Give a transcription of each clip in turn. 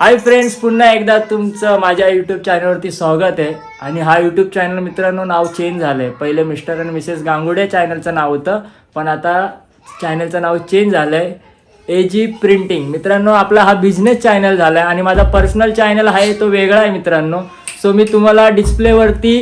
Hi friends पुन्हा एकदा तुमचं माझ्या यूट्यूब चॅनलवरती स्वागत आहे. आणि हा यूट्यूब चॅनल मित्रांनो नाव चेंज झालं आहे पहिले मिस्टर आणि मिसेस गांगुडे चॅनलचं नाव होतं पण आता चॅनलचं नाव चेंज झालं आहे ए जी प्रिंटिंग मित्रांनो आपला हा बिझनेस चॅनल झाला आहे आणि माझा पर्सनल चॅनल आहे तो वेगळा आहे मित्रांनो. सो मी तुम्हाला डिस्प्लेवरती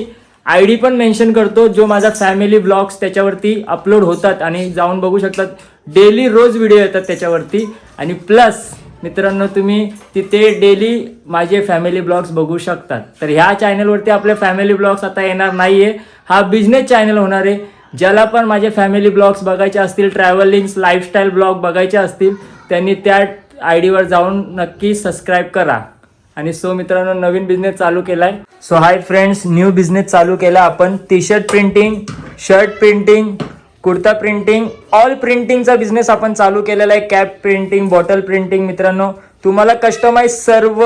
आय डी पण मेन्शन करतो जो माझा फॅमिली ब्लॉग्स त्याच्यावरती अपलोड होतात. आणि जाऊन बघू शकतात. डेली रोज व्हिडिओ येतात त्याच्यावरती. आणि प्लस मित्रांनो तुम्ही तिथे डेली माझे फॅमिली ब्लॉग्स बघू शकतात. तर ह्या चॅनलवरती आपले फॅमिली ब्लॉग्स आता येणार नाही आहे हा बिझनेस चॅनल होणार आहे. ज्याला पण माझे फॅमिली ब्लॉग्स बघायचे असतील ट्रॅव्हलिंग्स लाईफस्टाईल ब्लॉग बघायचे असतील त्यांनी त्या आय डीवर जाऊन नक्की सबस्क्राईब करा. आणि सो मित्रांनो नवीन बिझनेस चालू केलाय. So hi friends new business चालू केला आपण. T shirt printing shirt printing kurta printing all प्रिंटिंगचा business आपण चालू केलेला आहे. कॅप प्रिंटिंग बॉटल प्रिंटिंग मित्रांनो. तुम्हाला कस्टमाइज सर्व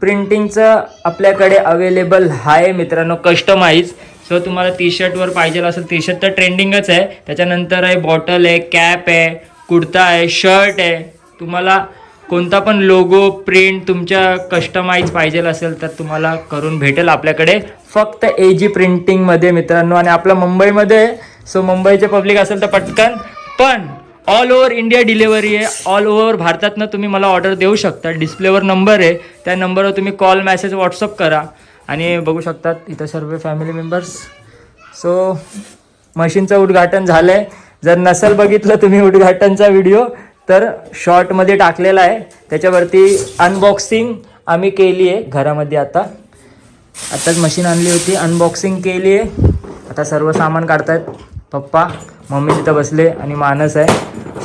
प्रिंटिंगचं आपल्याकडे अवेलेबल आहे मित्रांनो. कस्टमाइज सो तुम्हाला टी शर्टवर पाहिजे असेल टी शर्ट तर ट्रेंडिंगच आहे. त्याच्यानंतर आहे बॉटल आहे कॅप आहे कुर्ता आहे शर्ट आहे. तुम्हाला कोणता पण लोगो प्रिंट तुमच्या कस्टमाइज पाहिजे असेल तर तुम्हाला करून भेटेल आपल्याकडे. फक्त ए जी प्रिंटिंगमध्ये मित्रांनो. आणि आपलं मुंबईमध्ये सो मुंबईचे पब्लिक असेल तर पटकन. पण ऑल ओव्हर इंडिया डिलेवरी आहे. ऑल ओव्हर भारतातनं तुम्ही मला ऑर्डर देऊ शकता. डिस्प्लेवर नंबर आहे. त्या नंबरवर तुम्ही कॉल मेसेज व्हॉट्सअप करा. आणि बघू शकतात इथं सर्व फॅमिली मेंबर्स सो मशीनचं उद्घाटन झालं आहे जर नसेल बघितलं तुम्ही उद्घाटनचा व्हिडिओ तर शॉर्टमध्ये टाकलेला आहे. त्याच्यावरती अनबॉक्सिंग आम्ही केली आहे घरामध्ये आता. आत्ताच मशीन आणली होती. अनबॉक्सिंग केली आहे. आता सर्व सामान काढतायत. पप्पा मम्मी तिथं बसले आणि मानस आहे.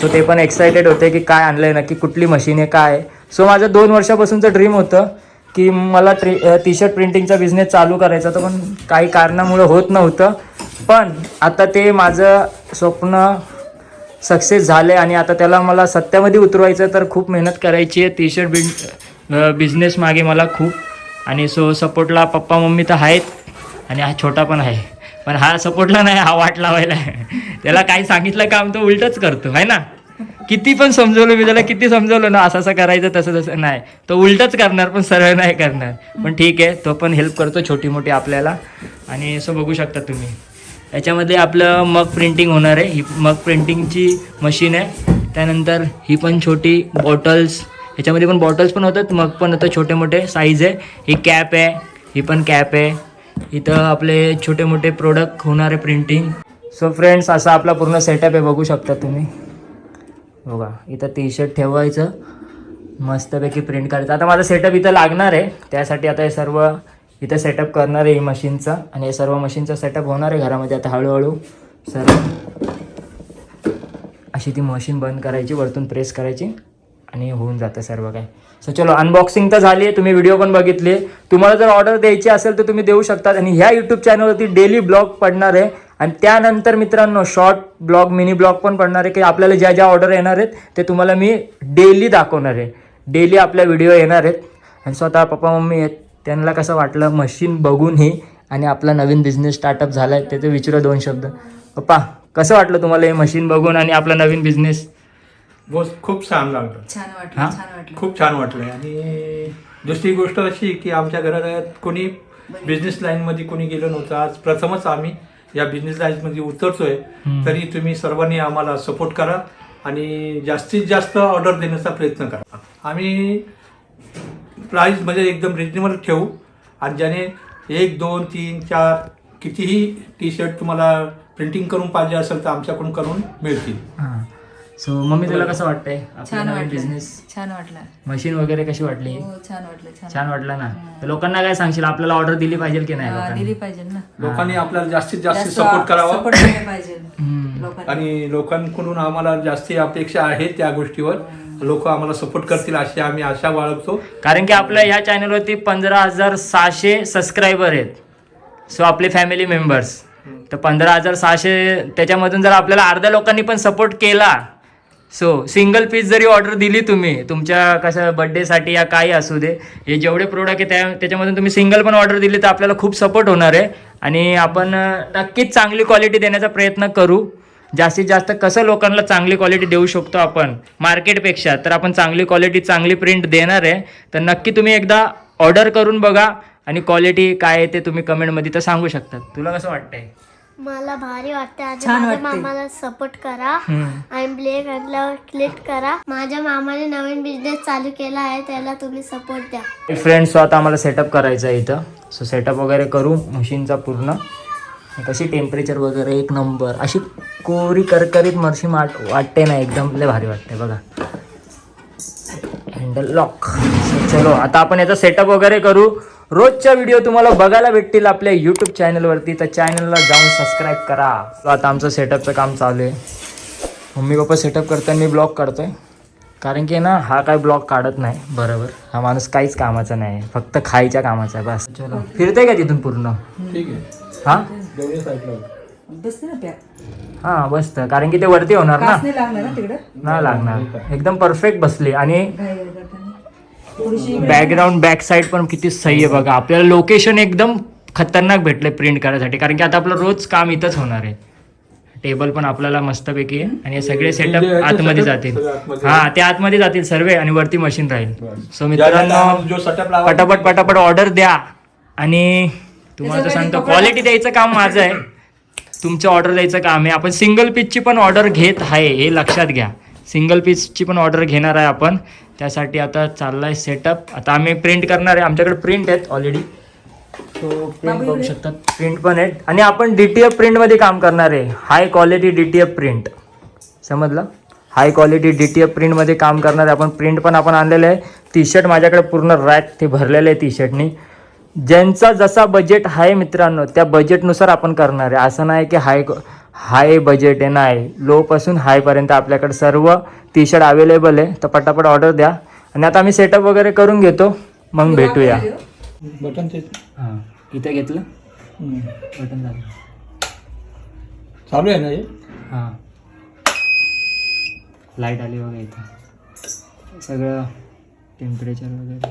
सो ते पण एक्सायटेड होते की काय आणलं आहे नक्की कुठली मशीन आहे काय आहे. सो माझं दोन वर्षापासूनचं ड्रीम होतं की मला ट्री टी शर्ट प्रिंटिंगचा बिझनेस चालू करायचा तर पण काही कारणामुळं होत नव्हतं. पण आता ते माझं स्वप्न सक्सेस झाले आणि आता त्याला मला सत्यामध्ये उतरवायचं तर खूप मेहनत करायची आहे. टी शर्ट बिन बिझनेस मागे मला खूप. आणि सो सपोर्टला पप्पा मम्मी तर आहेत आणि हा छोटा पण आहे. पण हा सपोर्टला नाही हा वाट लावायला आहे. त्याला काही सांगितलं काम तो उलटच करतो आहे ना? किती पण समजवलं मी त्याला किती समजवलं ना असं असं करायचं तसं तसं नाही. तो उलटच करणार पण सरळ नाही करणार. पण ठीक आहे तो पण हेल्प करतो छोटी मोठी आपल्याला. आणि असं बघू शकता तुम्ही. याच्यामध्ये आपलं मग प्रिंटिंग होणार आहे. ही मग प्रिंटिंगची मशीन आहे. त्यानंतर ही पण छोटी बॉटल्स ह्याच्यामध्ये पण बॉटल्स पण होतात मग पण होतं छोटे मोठे साईज आहे. ही कॅप आहे. ही पण कॅप आहे. इथं आपले छोटे मोठे प्रोडक्ट होणार आहे प्रिंटिंग सो फ्रेंड्स असा आपला पूर्ण सेटअप आहे बघू शकता तुम्ही. बघा इथं टी शर्ट ठेवायचं. मस्तपैकी प्रिंट करायचं. आता माझा सेटअप इथं लागणार आहे. त्यासाठी आता हे सर्व इथं सेटअप करणार आहे ही मशीनचं आणि हे सर्व मशीनचं सेटअप होणार आहे घरामध्ये. आता हळूहळू सर्व अशी ती मशीन बंद करायची वरतून प्रेस करायची. आणि होऊन जातं सर्व काय सो चलो अनबॉक्सिंग तर झाली आहे. तुम्ही व्हिडिओ पण बघितले तुम्हाला जर ऑर्डर द्यायची असेल तर तुम्ही देऊ शकतात. आणि ह्या यूट्यूब चॅनलवरती डेली ब्लॉग पडणार आहे. आणि त्यानंतर मित्रांनो शॉर्ट ब्लॉग मिनी ब्लॉग पण पडणार आहे की आपल्याला ज्या ज्या ऑर्डर येणार आहेत ते तुम्हाला मी डेली दाखवणार आहे. डेली आपल्या व्हिडिओ येणार आहेत. आणि स्वतः पप्पा मम्मी आहेत. त्यांना कसं वाटलं? मशीन बघूनही. आणि आपला नवीन बिझनेस स्टार्टअप झाला आहे त्याचं विचारा दोन शब्द. पप्पा कसं वाटलं तुम्हाला हे मशीन बघून आणि आपला नवीन बिझनेस खूप छान लागलं छान हा? वाटलं छान वाटलं. खूप छान वाटलं. आणि दुसरी गोष्ट अशी की आमच्या घरात कोणी बिझनेस लाईनमध्ये कोणी गेलं नव्हतं. आज प्रथमच आम्ही या बिझनेस लाईनमध्ये उतरतोय. तरी तुम्ही सर्वांनी आम्हाला सपोर्ट करा आणि जास्तीत जास्त ऑर्डर देण्याचा प्रयत्न करा. आम्ही प्राईस म्हणजे एकदम रिजनेबल ठेवू. आणि ज्याने एक दोन तीन चार कितीही टी शर्ट तुम्हाला प्रिंटिंग करून पाहिजे असेल तर आमच्याकडून करून मिळतील. हां. सो मम्मी तुला कसं वाटतंय? छान आपला वाटलं. बिझनेस छान वाटलं. मशीन वगैरे कशी वाटली? हो छान वाटलं छान छान वाटलं. ना? तर लोकांना काय सांगशील? आपल्याला ऑर्डर दिली पाहिजे की नाही हा, लोकांनी? दिली पाहिजे ना. लोकांनी आपल्याला जास्तीत जास्त जास्त सपोर्ट करावा. सपोर्ट केलं पाहिजे. हम्म. लोकांनी. आणि लोकांकडून आम्हाला जास्ती अपेक्षा आहे त्या गोष्टीवर. लोक आम्हाला सपोर्ट करतील अशी आम्ही आशा बाळगतो. कारण की आपल्या ह्या चॅनलवरती पंधरा हजार सहाशे सबस्क्रायबर आहेत. सो आपले फॅमिली मेंबर्स तर पंधरा हजार सहाशे त्याच्यामधून जर आपल्याला अर्ध्या लोकांनी पण सपोर्ट केला सो सिंगल पीस जरी ऑर्डर दिली तुम्ही तुमच्या कसं बड्डेसाठी या काही असू दे हे जेवढे प्रोडक्ट आहे त्या त्याच्यामधून तुम्ही सिंगल पण ऑर्डर दिली तर आपल्याला खूप सपोर्ट होणार आहे. आणि आपण नक्कीच चांगली क्वालिटी देण्याचा प्रयत्न करू. जास्तीत जास्त कसं लोकांना चांगली क्वालिटी देऊ शकतो आपण? मार्केटपेक्षा तर आपण चांगली क्वालिटी चांगली प्रिंट देणार आहे. तर नक्की तुम्ही एकदा ऑर्डर करून बघा. आणि क्वालिटी काय आहे ते तुम्ही कमेंटमध्ये तर सांगू शकतात तुला कसं वाटतंय? मला भारी वाटते आणि छान माझ्या वाटते. मामाला सपोर्ट करा. हम्म. आणि ब्लेक आणल्यावर क्लिक करा. माझ्या मामाने नवीन बिझनेस चालू केला आहे त्याला तुम्ही सपोर्ट द्या. फ्रेंड्स आता आम्हाला सेटअप करायचं आहे इथं. सो सेटअप वगैरे करू मशीनचा पूर्ण. कशी टेम्परेचर वगैरे एक नंबर अशी कोरी करकरीत मर्शी वाट वाटते ना एकदम लय भारी वाटते बघा. हँडल लॉक चलो आता आपण याचा सेटअप वगैरे करू. रोजच्या व्हिडिओ तुम्हाला बघायला भेटतील आपल्या यूट्यूब चॅनलवरती तर चॅनलला जाऊन सबस्क्राईब करा. So आता आमचं सेटअपचं काम चालू आहे. मम्मी पप्पा सेटअप करताना मी ब्लॉग काढतोय. कारण की ना हा काय ब्लॉग काढत नाही. बरोबर. हा माणूस काहीच कामाचा नाही फक्त खायच्या कामाचा आहे. बस. चलो. फिरतंय का तिथून पूर्ण? ठीक आहे. हा? हा बसत कारण की ते वरती होणार ना. नाही लागणार. एकदम परफेक्ट बसली. आणि बॅकग्राऊंड बॅक साईड पण किती सही आहे बघा. आपल्याला लोकेशन एकदम खतरनाक भेटलंय प्रिंट करायसाठी. कारण की आता आपलं रोज काम इथंच होणार आहे. टेबल पण आपल्याला मस्तपैकी आहे. आणि हे सगळे सेटअप जे आहे ते आतमध्ये जातील. हा ते आतमध्ये जातील सर्व आणि वरती मशीन राहील. सो मित्रांनो जो सेटअप लावा पटापट पटापट ऑर्डर द्या. आणि तुम्हाला तर सांगतो क्वालिटी द्यायचं काम माझं आहे. तुमचं ऑर्डर द्यायचं काम आहे. आपण सिंगल पीसची पण ऑर्डर घेत आहे हे लक्षात घ्या. सिंगल पीसची पण ऑर्डर घेणार आहे आपण. त्यासाठी आता चाललाय सेटअप आता आम्ही प्रिंट करणार आहे. आमच्याकडे प्रिंट आहेत ऑलरेडी तो प्रिंट बघू शकतात. प्रिंट पण आहेत. आणि आपण डी टी एफ प्रिंटमध्ये काम करणार आहे. High quality D T F print समजलं? High quality D T F प्रिंटमध्ये काम करणार आहे. आपण प्रिंट पण आपण आणलेलं आहे. टी शर्ट माझ्याकडे पूर्ण रॅक ते भरलेलं आहे टी शर्टनी ज्यांचा जसा बजेट आहे मित्रांनो त्या बजेटनुसार आपण करणार आहे. असं नाही की हाय हाय बजेट आहे नाही लोपासून हायपर्यंत आपल्याकडे सर्व टी शर्ट अवेलेबल आहे. तर पटापट ऑर्डर द्या. आणि आता आम्ही सेटअप वगैरे करून घेतो. मग भेटूया. बटन हां. इथे घेतलं. बटन झालं. चालू आहे ना हे? हां. लाइट आली बघा इथं. सगळं टेम्परेचर वगैरे.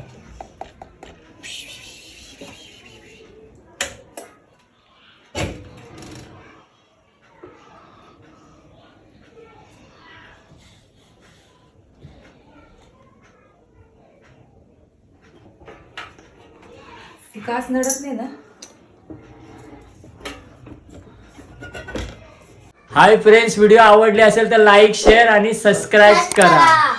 ती कास नडत नाही ना? हाय फ्रेंड्स व्हिडिओ आवडले असेल तर लाईक शेअर आणि सबस्क्राईब करा.